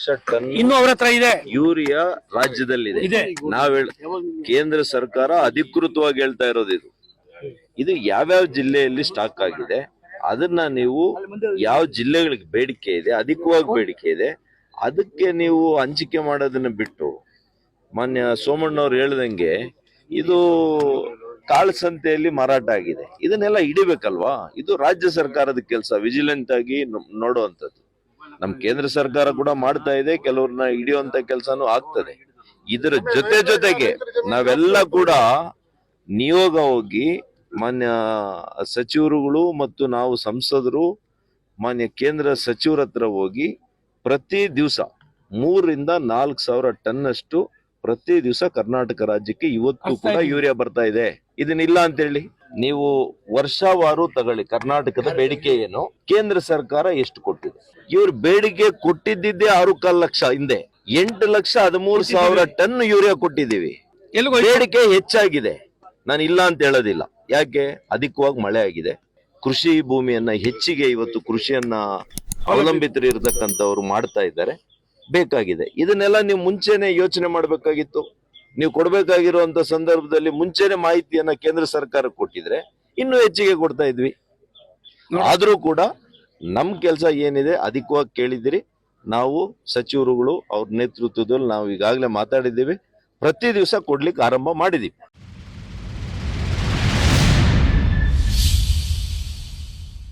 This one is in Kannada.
ಲಕ್ಷ ಟನ್ ಇನ್ನು ಅವ್ರ ಹತ್ರ ಇದೆ. ಯೂರಿಯಾ ರಾಜ್ಯದಲ್ಲಿದೆ. ಇದೆ. ನಾವ್ ಕೇಂದ್ರ ಸರ್ಕಾರ ಅಧಿಕೃತವಾಗಿ ಹೇಳ್ತಾ ಇರೋದು ಇದು. ಇದು ಯಾವ್ಯಾವ ಜಿಲ್ಲೆಯಲ್ಲಿ ಸ್ಟಾಕ್ ಆಗಿದೆ ಅದನ್ನ ನೀವು ಯಾವ ಜಿಲ್ಲೆಗಳಿಗೆ ಬೇಡಿಕೆ ಇದೆ ಅಧಿಕವಾಗಿ ಬೇಡಿಕೆ ಇದೆ ಅದಕ್ಕೆ ನೀವು ಹಂಚಿಕೆ ಮಾಡೋದನ್ನ ಬಿಟ್ಟು ಮಾನ್ಯ ಸೋಮಣ್ಣವ್ರು ಹೇಳ್ದಂಗೆ ಇದು ಕಾಳು ಸಂತೆಯಲ್ಲಿ ಮಾರಾಟ ಆಗಿದೆ. ಇದನ್ನೆಲ್ಲ ಹಿಡಿಬೇಕಲ್ವಾ? ಇದು ರಾಜ್ಯ ಸರ್ಕಾರದ ಕೆಲಸ ವಿಜಿಲೆಂಟ್ ಆಗಿ ನೋಡುವಂತದ್ದು ನೋಡುವಂಥದ್ದು. ನಮ್ ಕೇಂದ್ರ ಸರ್ಕಾರ ಕೂಡ ಮಾಡ್ತಾ ಇದೆ ಕೆಲವ್ರನ್ನ ಹಿಡಿಯುವಂತ ಕೆಲಸನೂ ಆಗ್ತದೆ. ಇದರ ಜೊತೆ ಜೊತೆಗೆ ನಾವೆಲ್ಲ ಕೂಡ ನಿಯೋಗ ಹೋಗಿ ಮಾನ್ಯ ಸಚಿವರುಗಳು ಮತ್ತು ನಾವು ಸಂಸದರು ಮಾನ್ಯ ಕೇಂದ್ರ ಸಚಿವರ ಹತ್ರ ಹೋಗಿ ಪ್ರತಿ ದಿವಸ ಮೂರರಿಂದ ನಾಲ್ಕು ಸಾವಿರ ಟನ್ ಅಷ್ಟು ಪ್ರತಿ ದಿವಸ ಕರ್ನಾಟಕ ರಾಜ್ಯಕ್ಕೆ ಇವತ್ತು ಕೂಡ ಯೂರಿಯಾ ಬರ್ತಾ ಇದೆ. ಇದನ್ನಿಲ್ಲ ಅಂತ ಹೇಳಿ ನೀವು ವರ್ಷವಾರು ತಗೊಳ್ಳಿ ಕರ್ನಾಟಕದ ಬೇಡಿಕೆ ಏನು? ಕೇಂದ್ರ ಸರ್ಕಾರ ಎಷ್ಟು ಕೊಟ್ಟಿದೆ? ಇವ್ರ ಬೇಡಿಕೆ ಕೊಟ್ಟಿದ್ದಿದ್ದೇ ಆರು ಕಾಲ್ ಲಕ್ಷ ಹಿಂದೆ. ಎಂಟು ಲಕ್ಷ ಹದಿಮೂರು ಸಾವಿರ ಟನ್ ಯೂರಿಯಾ ಕೊಟ್ಟಿದ್ದೀವಿ? ಬೇಡಿಕೆ ಹೆಚ್ಚಾಗಿದೆ. ನಾನು ಇಲ್ಲ ಅಂತ ಹೇಳೋದಿಲ್ಲ. ಯಾಕೆ? ಅಧಿಕವಾಗಿ ಮಳೆ ಆಗಿದೆ. ಕೃಷಿ ಭೂಮಿಯನ್ನ ಹೆಚ್ಚಿಗೆ ಇವತ್ತು ಕೃಷಿಯನ್ನ ಅವಲಂಬಿತರು ಇರತಕ್ಕಂಥವ್ರು ಮಾಡ್ತಾ ಇದ್ದಾರೆ. ಬೇಕಾಗಿದೆ. ಇದನ್ನೆಲ್ಲ ನೀವು ಮುಂಚೆನೆ ಯೋಚನೆ ಮಾಡಬೇಕಾಗಿತ್ತು. ನೀವು ಕೊಡಬೇಕಾಗಿರುವಂತ ಸಂದರ್ಭದಲ್ಲಿ ಮುಂಚೆನೆ ಮಾಹಿತಿಯನ್ನ ಕೇಂದ್ರ ಸರ್ಕಾರ ಕೊಟ್ಟಿದ್ರೆ ಇನ್ನೂ ಹೆಚ್ಚಿಗೆ ಕೊಡ್ತಾ ಇದ್ವಿ. ಆದ್ರೂ ಕೂಡ ನಮ್ ಕೆಲಸ ಏನಿದೆ ಅಧಿಕವಾಗಿ ಕೇಳಿದಿರಿ. ನಾವು ಸಚಿವರುಗಳು ಅವ್ರ ನೇತೃತ್ವದಲ್ಲಿ ನಾವು ಈಗಾಗಲೇ ಮಾತಾಡಿದ್ದೀವಿ. ಪ್ರತಿ ದಿವಸ ಕೊಡ್ಲಿಕ್ಕೆ ಆರಂಭ ಮಾಡಿದೀವಿ